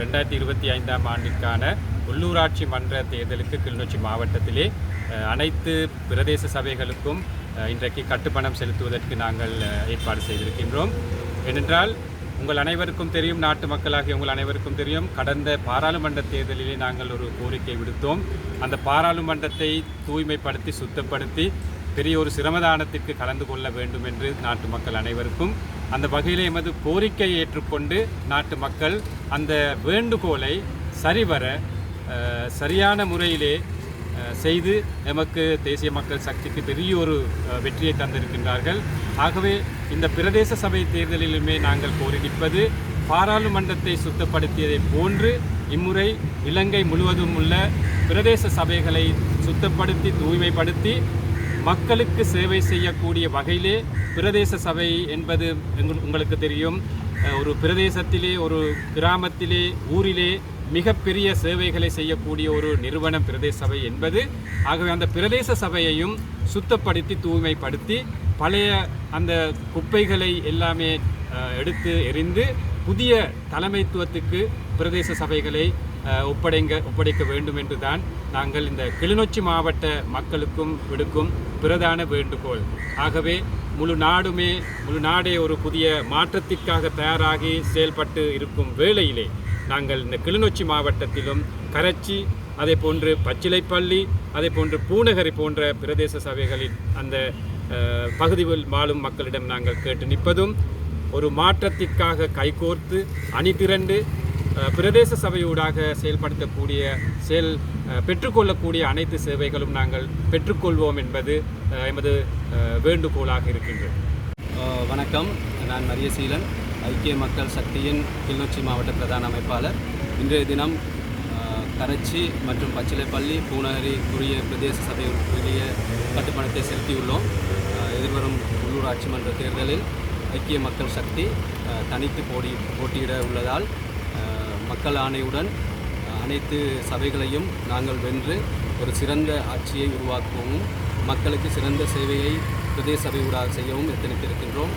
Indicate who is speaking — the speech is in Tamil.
Speaker 1: ரெண்டாயிரத்தி இருபத்தி ஐந்தாம் ஆண்டிற்கான உள்ளூராட்சி மன்ற தேர்தலுக்கு கிளிநொச்சி மாவட்டத்திலே அனைத்து பிரதேச சபைகளுக்கும் இன்றைக்கு கட்டுப்பணம் செலுத்துவதற்கு நாங்கள் ஏற்பாடு செய்திருக்கின்றோம். ஏனென்றால் உங்கள் அனைவருக்கும் தெரியும் நாட்டு மக்களாகிய உங்கள் அனைவருக்கும் தெரியும் கடந்த பாராளுமன்ற தேர்தலிலே நாங்கள் ஒரு கோரிக்கை விடுத்தோம். அந்த பாராளுமன்றத்தை தூய்மைப்படுத்தி சுத்தப்படுத்தி பெரிய ஒரு சிரமதானத்திற்கு கலந்து கொள்ள வேண்டும் என்று நாட்டு மக்கள் அனைவருக்கும் அந்த வகையில் எமது கோரிக்கையை ஏற்றுக்கொண்டு நாட்டு மக்கள் அந்த வேண்டுகோளை சரிவர சரியான முறையிலே செய்து எமக்கு தேசிய மக்கள் சக்திக்கு பெரிய ஒரு வெற்றியை தந்திருக்கின்றார்கள். ஆகவே இந்த பிரதேச சபை தேர்தலிலுமே நாங்கள் கோரி நிற்பது பாராளுமன்றத்தை சுத்தப்படுத்தியதை போன்று இம்முறை இலங்கை முழுவதும் உள்ள பிரதேச சபைகளை சுத்தப்படுத்தி தூய்மைப்படுத்தி மக்களுக்கு சேவை செய்யக்கூடிய வகையிலே பிரதேச சபை என்பது எங்கள்- உங்களுக்கு தெரியும். ஒரு பிரதேசத்திலே ஒரு கிராமத்திலே ஊரிலே மிகப்பெரிய சேவைகளை செய்யக்கூடிய ஒரு நிறுவனம் பிரதேச சபை என்பது. ஆகவே அந்த பிரதேச சபையையும் சுத்தப்படுத்தி தூய்மைப்படுத்தி பழைய அந்த குப்பைகளை எல்லாமே எடுத்து எறிந்து புதிய தலைமைத்துவத்துக்கு பிரதேச சபைகளை ஒப்படைங்க ஒப்படைக்க வேண்டும் என்றுதான் நாங்கள் இந்த கிளிநொச்சி மாவட்ட மக்களுக்கும் விடுக்கும் பிரதான வேண்டுகோள். ஆகவே முழு நாடுமே முழு நாடே ஒரு புதிய மாற்றத்திற்காக தயாராகி செயல்பட்டு இருக்கும் வேளையிலே நாங்கள் இந்த கிளிநொச்சி மாவட்டத்திலும் கரச்சி அதே போன்று பச்சிலைப்பள்ளி அதே போன்று பூநகரி போன்ற பிரதேச சபைகளின் அந்த பகுதியில் வாழும் மக்களிடம் நாங்கள் கேட்டு நிற்பதும் ஒரு மாற்றத்திற்காக கைகோர்த்து அணிதிரண்டு பிரதேச சபையூடாக செயல்படுத்தக்கூடிய செயல் பெற்றுக்கொள்ளக்கூடிய அனைத்து சேவைகளும் நாங்கள் பெற்றுக்கொள்வோம் என்பது எமது வேண்டுகோளாக இருக்கின்றது.
Speaker 2: வணக்கம். நான் மரியசீலன் ஐக்கிய மக்கள் சக்தியின் கிளிநொச்சி மாவட்ட பிரதான அமைப்பாளர். இன்றைய தினம் அஹ், கரச்சி மற்றும் பச்சிலைப்பள்ளி பூநகரிக்குரிய பிரதேச சபைக்குரிய கட்டுப்பணத்தை செலுத்தியுள்ளோம். எதிர்வரும் உள்ளூராட்சி மன்ற தேர்தலில் ஐக்கிய மக்கள் சக்தி தனித்து போடி போட்டியிட உள்ளதால் மக்கள் ஆணையுடன் அனைத்து சபைகளையும் நாங்கள் வென்று ஒரு சிறந்த ஆட்சியை உருவாக்கவும் மக்களுக்கு சிறந்த சேவையை பிரதேச சபை ஊடாக செய்யவும் எத்தனித்திருக்கின்றோம்.